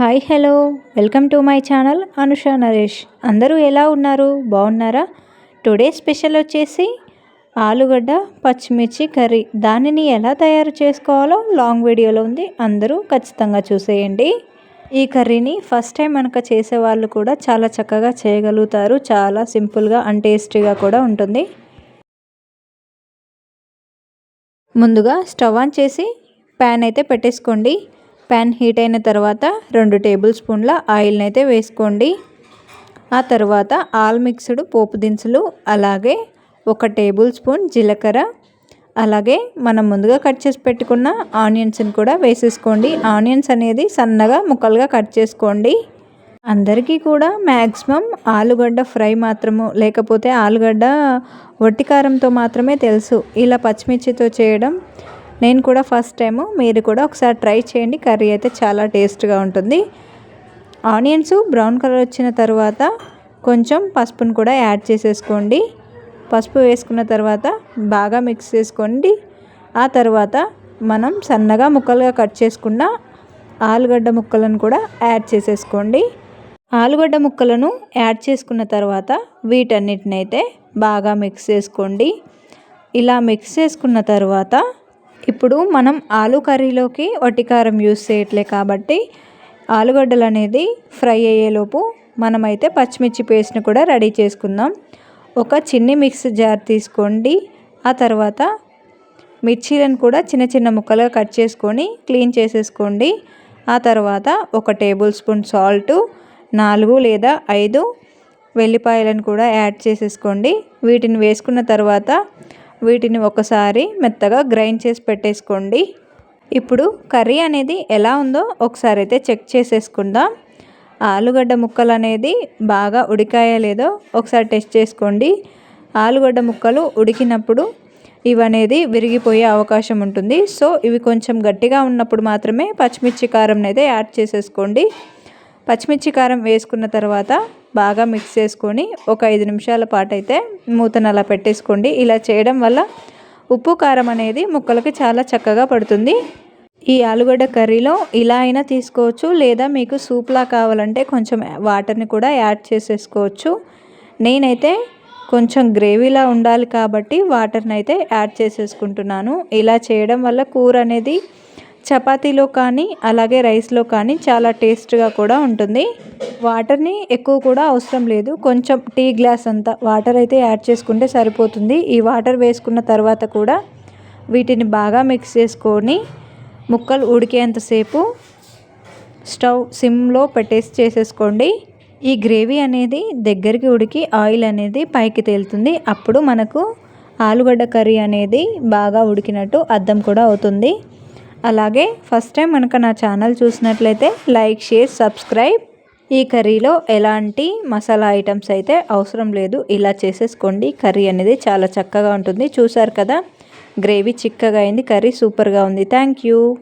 Hi hello. Welcome to my channel Anusha Naresh. అందరూ ఎలా ఉన్నారు? బాగున్నారా? టుడే స్పెషల్ వచ్చేసి ఆలుగడ్డ పచ్చిమిర్చి కర్రీ. దానిని ఎలా తయారు చేసుకోవాలో లాంగ్ వీడియోలో ఉంది. అందరూ ఖచ్చితంగా చూసేయండి. ఈ కర్రీని ఫస్ట్ టైం మనక చేసే వాళ్ళు కూడా చాలా చక్కగా చేయగలుగుతారు. చాలా సింపుల్గా అండ్ టేస్టీగా కూడా ఉంటుంది. ముందుగా స్టవ్ ఆన్ చేసి ప్యాన్ అయితే పెట్టేసుకోండి. ప్యాన్ హీట్ అయిన తర్వాత రెండు టేబుల్ స్పూన్ల ఆయిల్ని అయితే వేసుకోండి. ఆ తర్వాత ఆల్ మిక్స్డ్ పోపు దినుసులు అలాగే ఒక టేబుల్ స్పూన్ జీలకర్ర అలాగే మనం ముందుగా కట్ చేసి పెట్టుకున్న ఆనియన్స్ని కూడా వేసేసుకోండి. ఆనియన్స్ అనేది సన్నగా ముక్కలుగా కట్ చేసుకోండి. అందరికీ కూడా మ్యాక్సిమం ఆలుగడ్డ ఫ్రై మాత్రము లేకపోతే ఆలుగడ్డ వట్టికారంతో మాత్రమే తెలుసు. ఇలా పచ్చిమిర్చితో చేయడం నేను కూడా ఫస్ట్ టైము మీరు కూడా ఒకసారి ట్రై చేయండి. కర్రీ అయితే చాలా టేస్ట్గా ఉంటుంది. ఆనియన్స్ బ్రౌన్ కలర్ వచ్చిన తర్వాత కొంచెం పసుపును కూడా యాడ్ చేసేసుకోండి. పసుపు వేసుకున్న తర్వాత బాగా మిక్స్ చేసుకోండి. ఆ తర్వాత మనం సన్నగా ముక్కలుగా కట్ చేసుకున్న ఆలుగడ్డ ముక్కలను కూడా యాడ్ చేసేసుకోండి. ఆలుగడ్డ ముక్కలను యాడ్ చేసుకున్న తర్వాత వీటన్నిటినైతే బాగా మిక్స్ చేసుకోండి. ఇలా మిక్స్ చేసుకున్న తర్వాత ఇప్పుడు మనం ఆలు కర్రీలోకి వటికారం యూస్ చేయట్లే కాబట్టి ఆలుగడ్డలు అనేది ఫ్రై అయ్యేలోపు మనమైతే పచ్చిమిర్చి పేస్ట్ని కూడా రెడీ చేసుకుందాం. ఒక చిన్ని మిక్స్ జార్ తీసుకోండి. ఆ తర్వాత మిర్చీలను కూడా చిన్న చిన్న ముక్కలుగా కట్ చేసుకొని క్లీన్ చేసేసుకోండి. ఆ తర్వాత ఒక టేబుల్ స్పూన్ సాల్టు నాలుగు లేదా ఐదు వెల్లిపాయలను కూడా యాడ్ చేసేసుకోండి. వీటిని వేసుకున్న తర్వాత వీటిని ఒకసారి మెత్తగా గ్రైండ్ చేసి పెట్టేసుకోండి. ఇప్పుడు కర్రీ అనేది ఎలా ఉందో ఒకసారి అయితే చెక్ చేసేసుకుందాం. ఆలుగడ్డ ముక్కలు అనేది బాగా ఉడికాయా లేదో ఒకసారి టెస్ట్ చేసుకోండి. ఆలుగడ్డ ముక్కలు ఉడికినప్పుడు ఇవనేది విరిగిపోయే అవకాశం ఉంటుంది. సో ఇవి కొంచెం గట్టిగా ఉన్నప్పుడు మాత్రమే పచ్చిమిర్చి కారం అయితే యాడ్ చేసేసుకోండి. పచ్చిమిర్చి కారం వేసుకున్న తర్వాత బాగా మిక్స్ చేసుకొని ఒక ఐదు నిమిషాల పాటు అయితే మూతను అలా పెట్టేసుకోండి. ఇలా చేయడం వల్ల ఉప్పు కారం అనేది ముక్కలకి చాలా చక్కగా పడుతుంది. ఈ ఆలుగడ్డ కర్రీలో ఇలా అయినా తీసుకోవచ్చు లేదా మీకు సూప్లా కావాలంటే కొంచెం వాటర్ని కూడా యాడ్ చేసేసుకోవచ్చు. నేనైతే కొంచెం గ్రేవీలా ఉండాలి కాబట్టి వాటర్ని అయితే యాడ్ చేసేసుకుంటున్నాను. ఇలా చేయడం వల్ల కూర అనేది చపాతీలో కానీ అలాగే రైస్లో కానీ చాలా టేస్ట్గా కూడా ఉంటుంది. వాటర్ని ఎక్కువ కూడా అవసరం లేదు. కొంచెం టీ గ్లాస్ అంతా వాటర్ అయితే యాడ్ చేసుకుంటే సరిపోతుంది. ఈ వాటర్ వేసుకున్న తర్వాత కూడా వీటిని బాగా మిక్స్ చేసుకొని ముక్కలు ఉడికేంతసేపు స్టవ్ సిమ్లో పెట్టేసి చేసేసుకోండి. ఈ గ్రేవీ అనేది దగ్గరికి ఉడికి ఆయిల్ అనేది పైకి తేలుతుంది. అప్పుడు మనకు ఆలుగడ్డ కర్రీ అనేది బాగా ఉడికినట్టు అద్దం కూడా అవుతుంది. అలాగే ఫస్ట్ టైం కనుక నా ఛానల్ చూసినట్లయితే లైక్ షేర్ సబ్స్క్రైబ్. ఈ కర్రీలో ఎలాంటి మసాలా ఐటమ్స్ అయితే అవసరం లేదు. ఇలా చేసేసుకోండి. కర్రీ అనేది చాలా చక్కగా ఉంటుంది. చూసారు కదా? గ్రేవీ చిక్కగా అయింది. కర్రీ సూపర్గా ఉంది. Thank you.